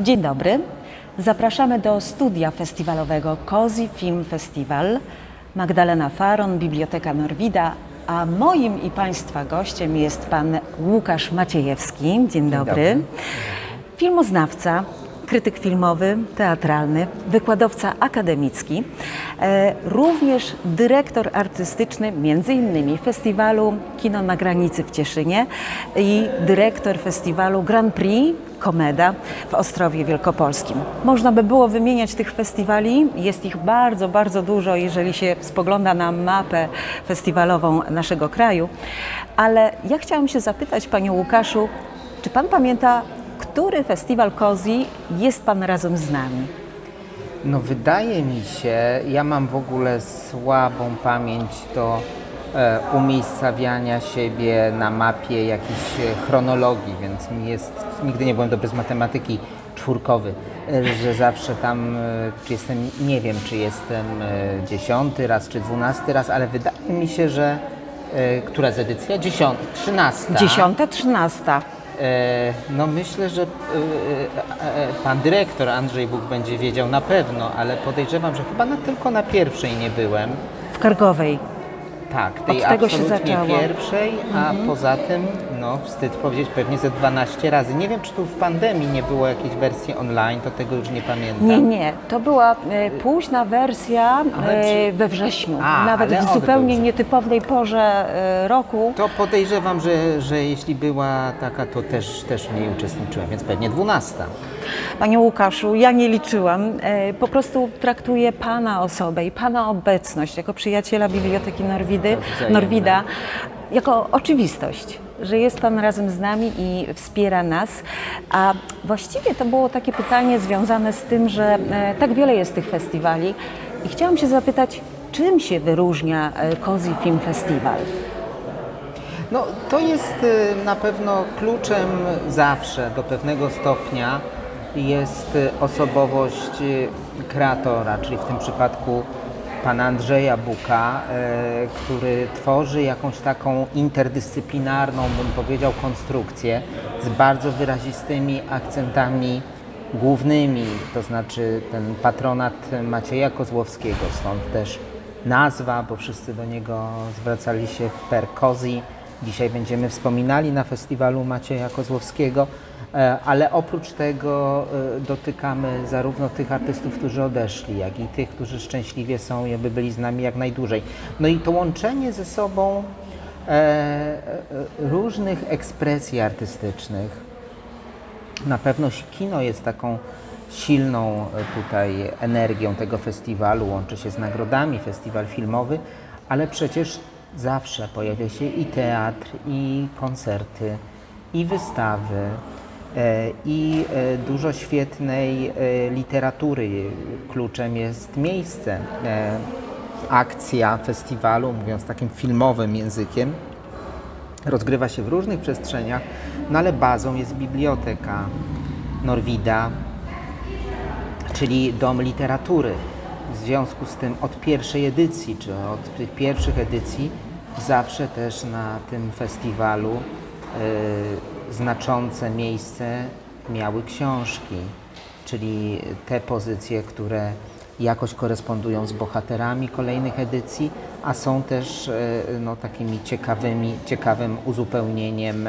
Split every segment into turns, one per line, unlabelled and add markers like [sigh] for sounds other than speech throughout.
Dzień dobry. Zapraszamy do studia festiwalowego Cozy Film Festival. Magdalena Faron, Biblioteka Norwida, a moim i Państwa gościem jest pan Łukasz Maciejewski. Dzień, dobry.
dobry.
Filmoznawca, krytyk filmowy, teatralny, wykładowca akademicki, e, również dyrektor artystyczny między innymi festiwalu Kino na granicy w Cieszynie i dyrektor festiwalu Grand Prix Komeda w Ostrowie Wielkopolskim. Można by było wymieniać tych festiwali, jest ich bardzo, bardzo dużo, jeżeli się spogląda na mapę festiwalową naszego kraju, ale ja chciałam się zapytać Panią Łukaszu, czy Pan pamięta, który festiwal Kozi jest Pan razem z nami?
No wydaje mi się, ja mam w ogóle słabą pamięć do e, umiejscawiania siebie na mapie jakiejś e, chronologii, więc mi jest, nigdy nie byłem dobry z matematyki czwórkowy, e, że zawsze tam, e, czy jestem, nie wiem, czy jestem dziesiąty raz, czy dwunasty raz, ale wydaje mi się, że która z edycja? Dziesiąta, trzynasta.
Dziesiąta, trzynasta.
E, No myślę, że e, e, pan dyrektor Andrzej Bóg będzie wiedział na pewno, ale podejrzewam, że chyba na, tylko na pierwszej nie byłem.
W Kargowej.
Tak, tej
Od tego się
absolutnie
zaczęło.
pierwszej, a poza tym, no wstyd powiedzieć, pewnie ze 12 razy. Nie wiem, czy tu w pandemii nie było jakiejś wersji online, to tego już nie pamiętam.
Nie, nie, to była e, późna wersja
Ale
e,
czy-
we wrześniu,
A,
nawet
ale
w zupełnie nietypowej porze e, roku.
To podejrzewam, że, że jeśli była taka, to też, też w niej uczestniczyłem, więc pewnie 12.
Panie Łukaszu, ja nie liczyłam. E, Po prostu traktuję Pana osobę i Pana obecność jako przyjaciela Biblioteki Norwidy. Norwida jako oczywistość, że jest Pan razem z nami i wspiera nas. A właściwie to było takie pytanie związane z tym, że e, tak wiele jest tych festiwali i chciałam się zapytać, czym się wyróżnia e, Cozy Film Festival?
No, to jest y, na pewno kluczem zawsze do pewnego stopnia jest y, osobowość y, kreatora, czyli w tym przypadku pana Andrzeja Buka, y, który tworzy jakąś taką interdyscyplinarną, bym powiedział, konstrukcję z bardzo wyrazistymi akcentami głównymi, to znaczy ten patronat Macieja Kozłowskiego, stąd też nazwa, bo wszyscy do niego zwracali się per Kozi. Dzisiaj będziemy wspominali na festiwalu Macieja Kozłowskiego, e, ale oprócz tego e, dotykamy zarówno tych artystów, którzy odeszli, jak i tych, którzy szczęśliwie są i byli z nami jak najdłużej. No i to łączenie ze sobą e, różnych ekspresji artystycznych, na pewno kino jest taką silną tutaj energią tego festiwalu, łączy się z nagrodami, festiwal filmowy, ale przecież zawsze pojawia się i teatr, i koncerty, i wystawy, e, i e, dużo świetnej e, literatury. Kluczem jest miejsce. Akcja festiwalu, mówiąc takim filmowym językiem, rozgrywa się w różnych przestrzeniach, no ale bazą jest biblioteka Norwida, czyli dom literatury. W związku z tym od pierwszej edycji, czy od tych pierwszych edycji, zawsze też na tym festiwalu y, znaczące miejsce miały książki, czyli te pozycje, które jakoś korespondują z bohaterami kolejnych edycji, a są też e, no, takimi ciekawymi, ciekawym uzupełnieniem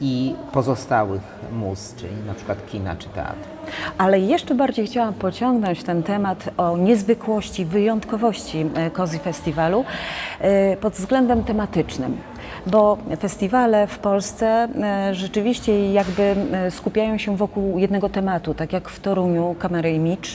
i pozostałych mus, czyli na przykład kina czy teatru.
Ale jeszcze bardziej chciałam pociągnąć ten temat o niezwykłości, wyjątkowości e, Cozy Festiwalu e, pod względem tematycznym. Bo festiwale w Polsce e, rzeczywiście jakby e, skupiają się wokół jednego tematu, tak jak w Toruniu Kamery Image.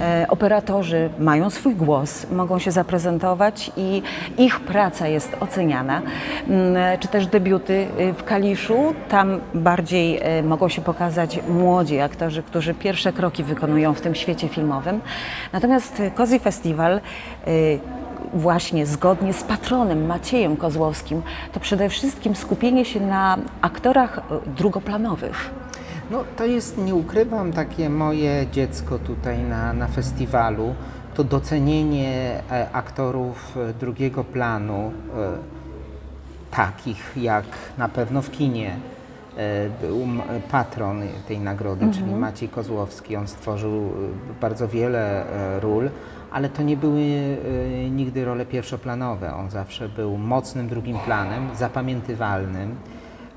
E, Operatorzy mają swój głos, mogą się zaprezentować i ich praca jest oceniana. Mm, Czy też debiuty w Kaliszu, tam bardziej mogą się pokazać młodzi aktorzy, którzy pierwsze kroki wykonują w tym świecie filmowym. Natomiast Cozy Festival e, właśnie zgodnie z patronem Maciejem Kozłowskim, to przede wszystkim skupienie się na aktorach e, drugoplanowych.
No to jest, nie ukrywam, takie moje dziecko tutaj na, na festiwalu. To docenienie e, aktorów e, drugiego planu, takich jak na pewno w kinie był patron tej nagrody, czyli Maciej Kozłowski. On stworzył bardzo wiele ról, ale to nie były e, nigdy role pierwszoplanowe. On zawsze był mocnym drugim planem, zapamiętywalnym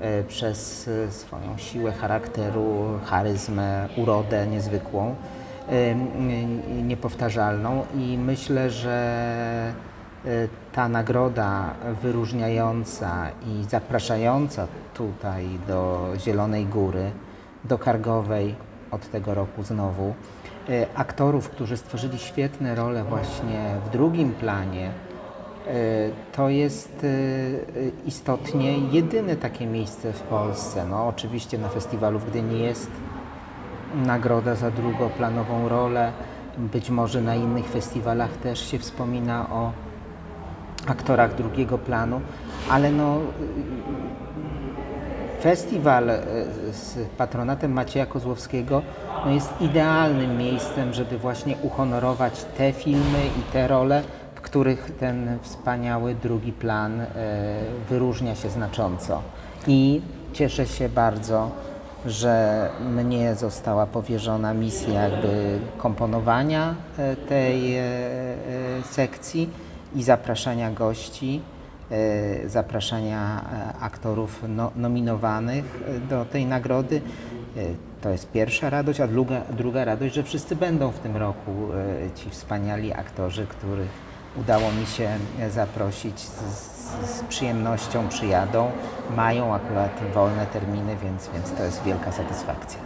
e, przez e, swoją siłę charakteru, charyzmę, urodę niezwykłą, niepowtarzalną i myślę, że ta nagroda wyróżniająca i zapraszająca tutaj do Zielonej Góry, do Kargowej od tego roku znowu, e, aktorów, którzy stworzyli świetne role właśnie w drugim planie, E, To jest e, istotnie jedyne takie miejsce w Polsce. No, oczywiście na festiwalu w Gdyni jest nagroda za drugoplanową rolę. Być może na innych festiwalach też się wspomina o aktorach drugiego planu, ale no, festiwal e, z patronatem Macieja Kozłowskiego no jest idealnym miejscem, żeby właśnie uhonorować te filmy i te role, w których ten wspaniały drugi plan e, wyróżnia się znacząco. I cieszę się bardzo, że mnie została powierzona misja jakby komponowania e, tej sekcji i zapraszania gości, zapraszania e, aktorów no, nominowanych e, do tej nagrody. E, To jest pierwsza radość, a druga, druga radość, że wszyscy będą w tym roku e, ci wspaniali aktorzy, których udało mi się e, zaprosić z, z przyjemnością przyjadą. Mają akurat wolne terminy, więc, więc to jest wielka satysfakcja.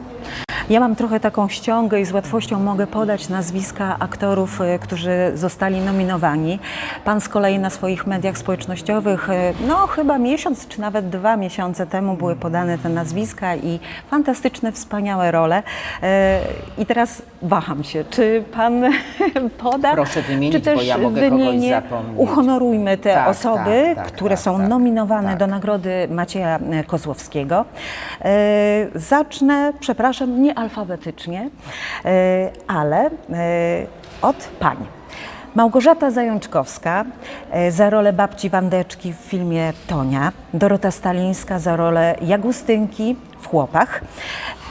Ja mam trochę taką ściągę i z łatwością mogę podać nazwiska aktorów, y, którzy zostali nominowani. Pan z kolei na swoich mediach społecznościowych, y, no chyba miesiąc czy nawet dwa miesiące temu były podane te nazwiska i fantastyczne, wspaniałe role. Y, I teraz waham się, czy pan [laughs] poda,
Proszę wymienić,
czy też
bo ja mogę
wymienię,
zapomnieć.
uhonorujmy te
Tak,
osoby,
tak, tak,
które
tak,
są
tak,
nominowane
tak.
do nagrody Macieja Kozłowskiego. E, zacznę, przepraszam, nie alfabetycznie, e, ale e, od pań. Małgorzata Zajączkowska za rolę babci Wandeczki w filmie Tonia, Dorota Stalińska za rolę Jagustynki w Chłopach,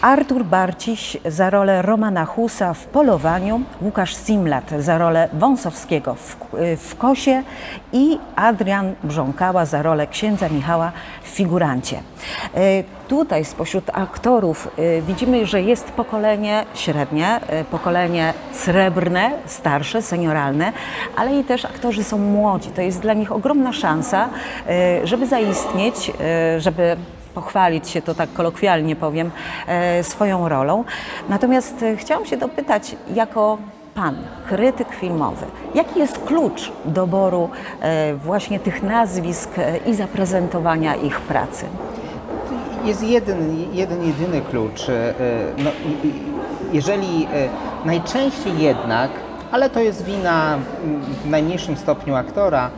Artur Barciś za rolę Romana Husa w Polowaniu, Łukasz Simlat za rolę Wąsowskiego w, w Kosie i Adrian Brząkała za rolę księdza Michała w Figurancie. E, Tutaj spośród aktorów e, widzimy, że jest pokolenie średnie, pokolenie srebrne, starsze, senioralne, ale i też aktorzy są młodzi. To jest dla nich ogromna szansa, żeby zaistnieć, żeby pochwalić się, to tak kolokwialnie powiem, e, swoją rolą. Natomiast e, chciałam się dopytać, jako Pan, krytyk filmowy, jaki jest klucz doboru e, właśnie tych nazwisk i zaprezentowania ich pracy?
Jest jeden, jeden jedyny klucz. No, jeżeli najczęściej jednak, ale to jest wina mm, w najmniejszym stopniu aktora,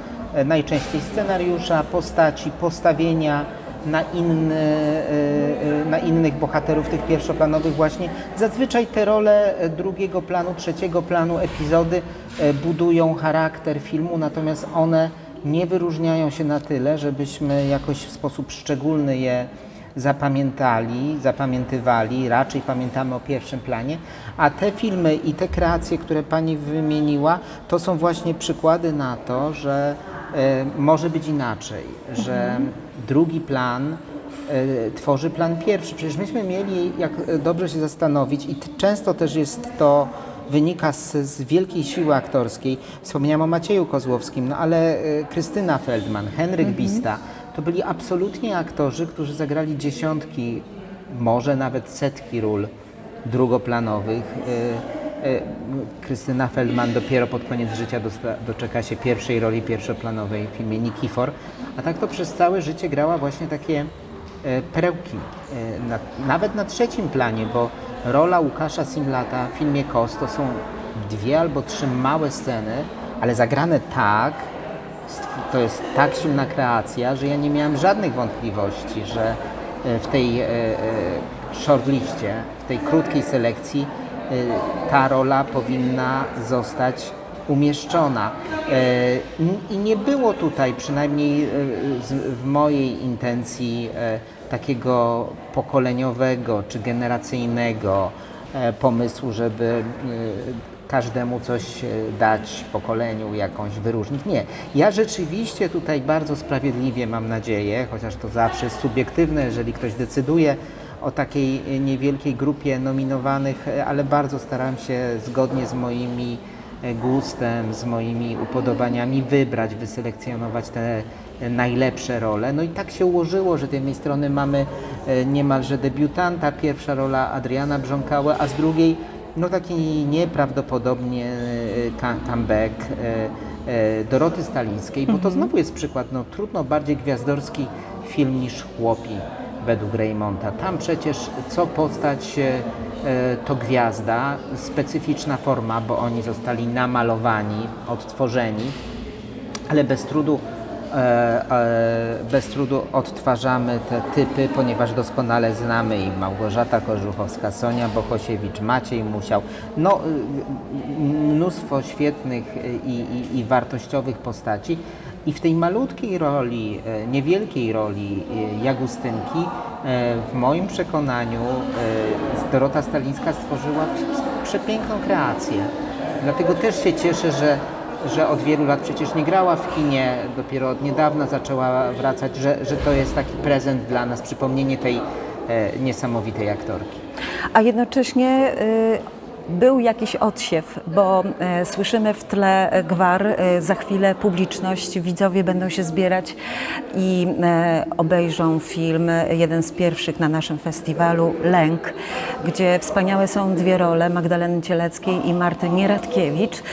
najczęściej scenariusza, postaci, postawienia na, inne, e, e, na innych bohaterów, tych pierwszoplanowych właśnie. Zazwyczaj te role e, drugiego planu, trzeciego planu, epizody e, budują charakter filmu, natomiast one nie wyróżniają się na tyle, żebyśmy jakoś w sposób szczególny je zapamiętali, zapamiętywali, raczej pamiętamy o pierwszym planie, a te filmy i te kreacje, które Pani wymieniła, to są właśnie przykłady na to, że e, może być inaczej, że drugi plan e, tworzy plan pierwszy. Przecież myśmy mieli, jak e, dobrze się zastanowić, i często też jest to wynika z, z wielkiej siły aktorskiej. Wspomniałam o Macieju Kozłowskim, no ale e, Krystyna Feldman, Henryk Bista, to byli absolutnie aktorzy, którzy zagrali dziesiątki, może nawet setki ról drugoplanowych. E, Krystyna Feldman dopiero pod koniec życia doczeka się pierwszej roli pierwszoplanowej w filmie Nikifor, a tak to przez całe życie grała właśnie takie e, perełki, e, na, nawet na trzecim planie, bo rola Łukasza Simlata w filmie Kos to są dwie albo trzy małe sceny, ale zagrane tak, to jest tak silna kreacja, że ja nie miałem żadnych wątpliwości, że w tej shortliście, w tej krótkiej selekcji ta rola powinna zostać umieszczona. E, I nie było tutaj, przynajmniej e, w mojej intencji, e, takiego pokoleniowego czy generacyjnego pomysłu, żeby każdemu coś dać pokoleniu, jakąś wyróżnić. Nie. Ja rzeczywiście tutaj bardzo sprawiedliwie mam nadzieję, chociaż to zawsze jest subiektywne, jeżeli ktoś decyduje o takiej niewielkiej grupie nominowanych, e, ale bardzo staram się zgodnie z moimi e, gustem, z moimi upodobaniami wybrać, wyselekcjonować te e, najlepsze role. No i tak się ułożyło, że z jednej strony mamy niemalże debiutanta, pierwsza rola Adriana Brząkała, a z drugiej no taki nieprawdopodobnie come- comeback Doroty Stalińskiej, bo to znowu jest przykład, no trudno bardziej gwiazdorski film niż Chłopi według Raymonta. Tam przecież co postać e, e, to gwiazda, specyficzna forma, bo oni zostali namalowani, odtworzeni, ale bez trudu, bez trudu odtwarzamy te typy, ponieważ doskonale znamy i Małgorzata Korzuchowska, Sonia Bohosiewicz, Maciej Musiał. No, y, y, mnóstwo świetnych y, i, i, i wartościowych postaci. I w tej malutkiej roli, e, niewielkiej roli e, Jagustynki, e, w moim przekonaniu e, Dorota Stalińska stworzyła przepiękną kreację. Dlatego też się cieszę, że, że od wielu lat przecież nie grała w kinie, dopiero od niedawna zaczęła wracać, że, że to jest taki prezent dla nas, przypomnienie tej e, niesamowitej aktorki.
A jednocześnie y, był jakiś odsiew, bo e, słyszymy w tle gwar, e, za chwilę publiczność, widzowie będą się zbierać i e, obejrzą film, jeden z pierwszych na naszym festiwalu, Lęk, gdzie wspaniałe są dwie role, Magdaleny Cieleckiej i Marty Nieradkiewicz.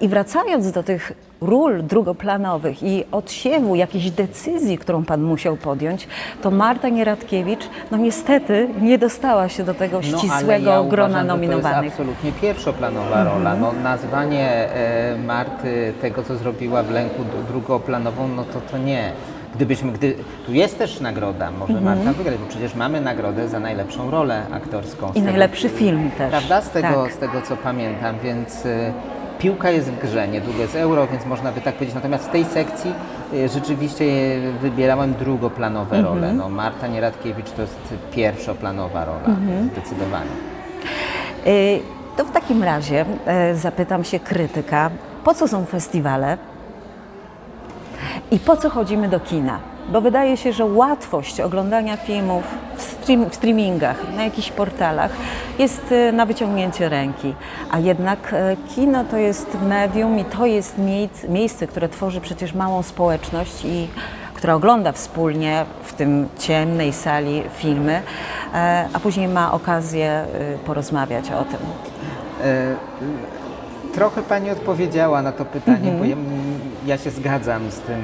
I wracając do tych ról drugoplanowych i odsiewu jakiejś decyzji, którą Pan musiał podjąć, to Marta Nieradkiewicz, no niestety nie dostała się do tego
No,
ścisłego
ale ja
grona
uważam,
nominowanych.
To jest absolutnie pierwszoplanowa rola. No, nazwanie e, Marty tego, co zrobiła w Lęku drugoplanową, no to to nie. Gdybyśmy, gdy, tu jest też nagroda, może
Mhm.
Marta wygrać, bo przecież mamy nagrodę za najlepszą rolę aktorską.
I
tego-
najlepszy film też.
Prawda? Z tego,
Tak.
z tego co pamiętam, więc y, piłka jest w grze, niedługo jest euro, więc można by tak powiedzieć. Natomiast w tej sekcji y, rzeczywiście y, wybierałem drugoplanowe
Mhm.
role. No, Marta Nieradkiewicz to jest pierwszoplanowa rola,
Mhm.
zdecydowanie.
Y, To w takim razie zapytam się krytyka, po co są festiwale i po co chodzimy do kina? Bo wydaje się, że łatwość oglądania filmów stream, w streamingach, na jakichś portalach jest e, na wyciągnięcie ręki. A jednak e, kino to jest medium i to jest miejsc, miejsce, które tworzy przecież małą społeczność i która ogląda wspólnie w tym ciemnej sali filmy, e, a później ma okazję porozmawiać o tym.
Trochę Pani odpowiedziała na to pytanie,
Mhm.
bo ja, ja się zgadzam z tym,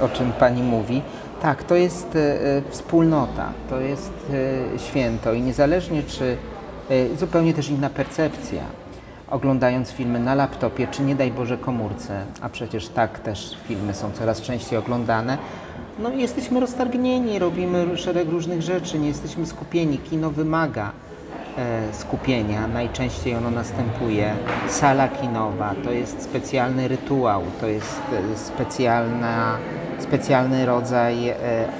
o czym Pani mówi. Tak, to jest e, e, wspólnota, to jest e, święto i niezależnie czy zupełnie też inna percepcja, oglądając filmy na laptopie, czy nie daj Boże komórce, a przecież tak też filmy są coraz częściej oglądane, no jesteśmy roztargnieni, robimy szereg różnych rzeczy, nie jesteśmy skupieni, kino wymaga skupienia. Najczęściej ono następuje. Sala kinowa to jest specjalny rytuał, to jest specjalna, specjalny rodzaj e,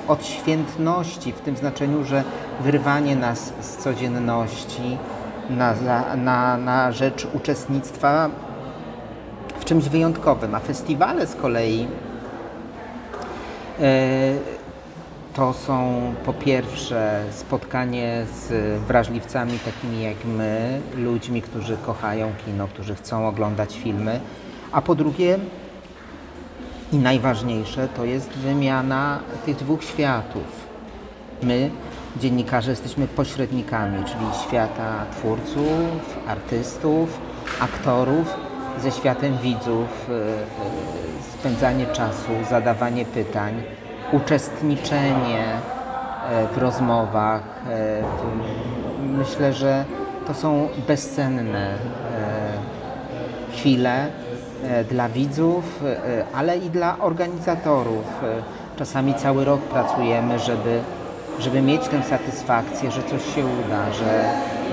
odświętności, w tym znaczeniu, że wyrwanie nas z codzienności na, na, na rzecz uczestnictwa w czymś wyjątkowym. A festiwale z kolei e, to są po pierwsze spotkanie z wrażliwcami takimi jak my, ludźmi, którzy kochają kino, którzy chcą oglądać filmy, a po drugie i najważniejsze to jest wymiana tych dwóch światów. My, dziennikarze, jesteśmy pośrednikami, czyli świata twórców, artystów, aktorów ze światem widzów, e, e, spędzanie czasu, zadawanie pytań, uczestniczenie e, w rozmowach. Myślę, że to są bezcenne chwile dla widzów, e, ale i dla organizatorów. E, Czasami cały rok pracujemy, żeby, żeby mieć tę satysfakcję, że coś się uda, że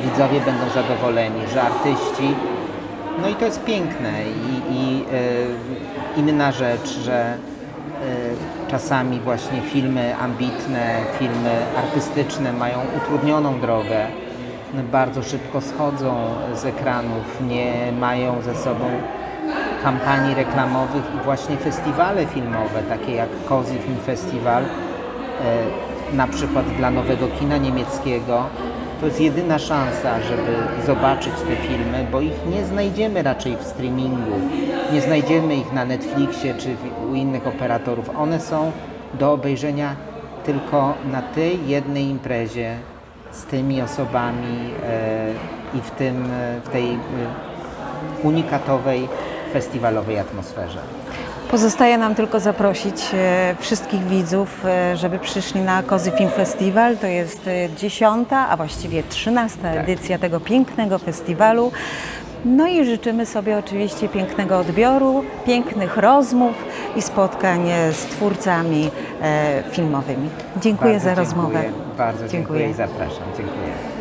widzowie będą zadowoleni, że artyści No i to jest piękne i, i e, inna rzecz, że e, czasami właśnie filmy ambitne, filmy artystyczne mają utrudnioną drogę, bardzo szybko schodzą z ekranów, nie mają ze sobą kampanii reklamowych i właśnie festiwale filmowe, takie jak Cozy Film Festival, e, na przykład dla nowego kina niemieckiego, to jest jedyna szansa, żeby zobaczyć te filmy, bo ich nie znajdziemy raczej w streamingu, nie znajdziemy ich na Netflixie czy u innych operatorów. One są do obejrzenia tylko na tej jednej imprezie z tymi osobami e, i w, tym, e, w tej unikatowej festiwalowej atmosferze.
Pozostaje nam tylko zaprosić e, wszystkich widzów, e, żeby przyszli na Kozy Film Festival. To jest e, dziesiąta, a właściwie trzynasta edycja tego pięknego festiwalu. No i życzymy sobie oczywiście pięknego odbioru, pięknych rozmów i spotkań z twórcami filmowymi. Dziękuję
Bardzo
za rozmowę.
Dziękuję, bardzo dziękuję.
Dziękuję.
i zapraszam. Dziękuję.